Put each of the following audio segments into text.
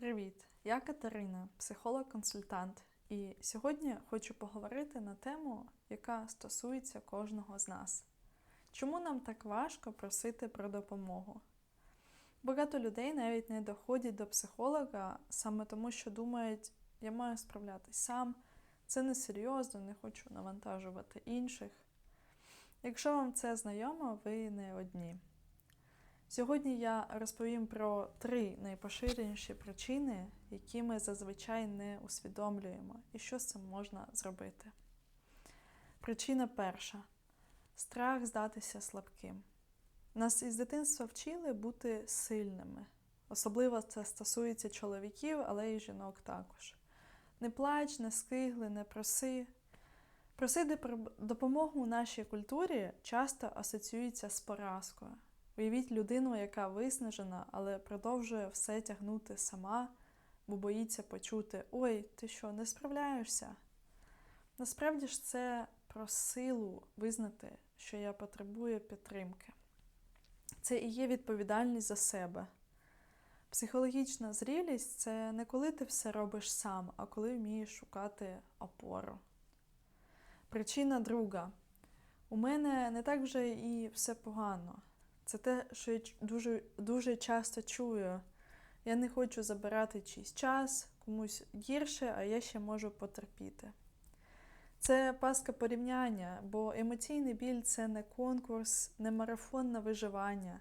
Привіт! Я Катерина, психолог-консультант, і сьогодні хочу поговорити на тему, яка стосується кожного з нас. Чому нам так важко просити про допомогу? Багато людей навіть не доходять до психолога саме тому, що думають, я маю справлятись сам, це несерйозно, не хочу навантажувати інших. Якщо вам це знайомо, ви не одні. Сьогодні я розповім про три найпоширеніші причини, які ми зазвичай не усвідомлюємо, і що з цим можна зробити. Причина перша страх здатися слабким. Нас із дитинства вчили бути сильними. Особливо це стосується чоловіків, але й жінок також. Не плач, не скигли, не проси. Просити про допомогу у нашій культурі часто асоціюється з поразкою. Уявіть людину, яка виснажена, але продовжує все тягнути сама, бо боїться почути Ой, ти що, не справляєшся? Насправді ж це про силу визнати, що я потребую підтримки. Це і є відповідальність за себе. Психологічна зрілість це не коли ти все робиш сам, а коли вмієш шукати опору. Причина друга. У мене не так вже і все погано. Це те, що я дуже, дуже часто чую. Я не хочу забирати чийсь час, комусь гірше, а я ще можу потерпіти. Це паска порівняння, бо емоційний біль це не конкурс, не марафон на виживання.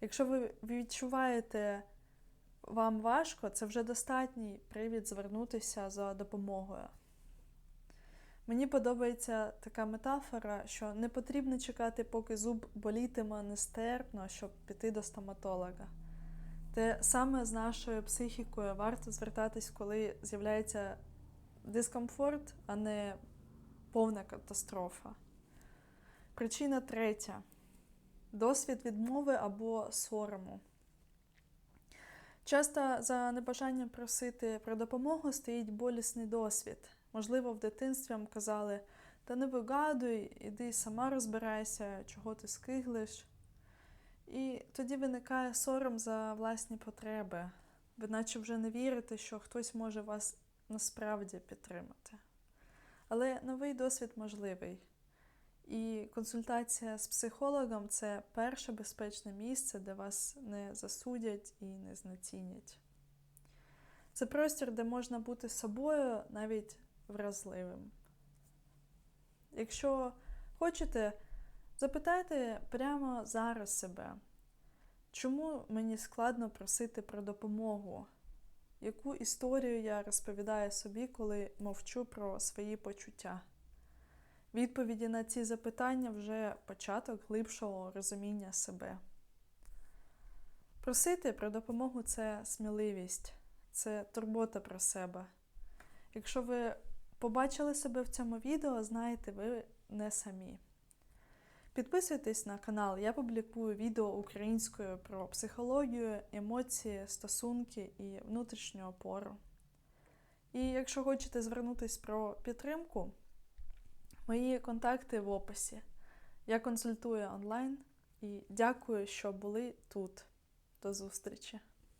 Якщо ви відчуваєте, вам важко, це вже достатній привід звернутися за допомогою. Мені подобається така метафора, що не потрібно чекати, поки зуб болітиме нестерпно, щоб піти до стоматолога. Те саме з нашою психікою варто звертатись, коли з'являється дискомфорт, а не повна катастрофа. Причина третя досвід відмови або сорому. Часто за небажанням просити про допомогу стоїть болісний досвід. Можливо, в дитинстві вам казали, та не вигадуй, іди сама розбирайся, чого ти скиглиш. І тоді виникає сором за власні потреби, ви наче вже не вірите, що хтось може вас насправді підтримати. Але новий досвід можливий. І консультація з психологом це перше безпечне місце, де вас не засудять і не знецінять. Це простір, де можна бути собою навіть вразливим. Якщо хочете, запитайте прямо зараз себе, чому мені складно просити про допомогу? Яку історію я розповідаю собі, коли мовчу про свої почуття? Відповіді на ці запитання вже початок глибшого розуміння себе. Просити про допомогу це сміливість, це турбота про себе. Якщо ви побачили себе в цьому відео, знаєте, ви не самі. Підписуйтесь на канал, я публікую відео українською про психологію, емоції, стосунки і внутрішню опору. І якщо хочете звернутися про підтримку, мої контакти в описі. Я консультую онлайн і дякую, що були тут. До зустрічі!